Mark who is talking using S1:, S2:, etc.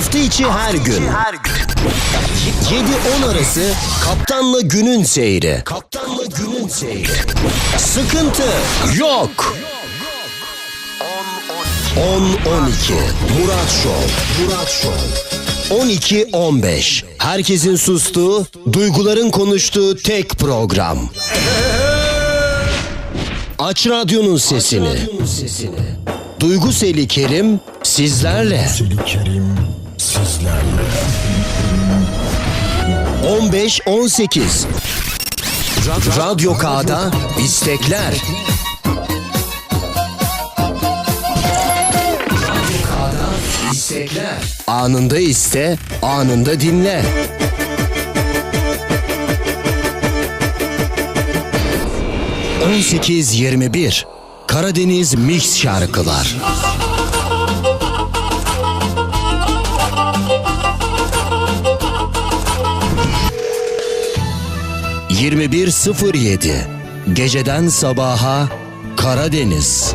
S1: Hafta içi her gün. 7-10 arası kaptanla günün seyri. Kaptanla günün seyri. Sıkıntı yok. 10-12 Murat Show. Murat Show. 12-15 Herkesin sustuğu, duyguların konuştuğu tek program. Aç radyonun sesini. Duygu Seli Kerim sizlerle.
S2: Seli Kerim sizlerle.
S1: 15-18 Radyo K'da istekler. Radyo K'da istekler. Anında iste, anında dinle. ...18-21 Karadeniz Mix Şarkılar. ...21.07... ...geceden sabaha Karadeniz.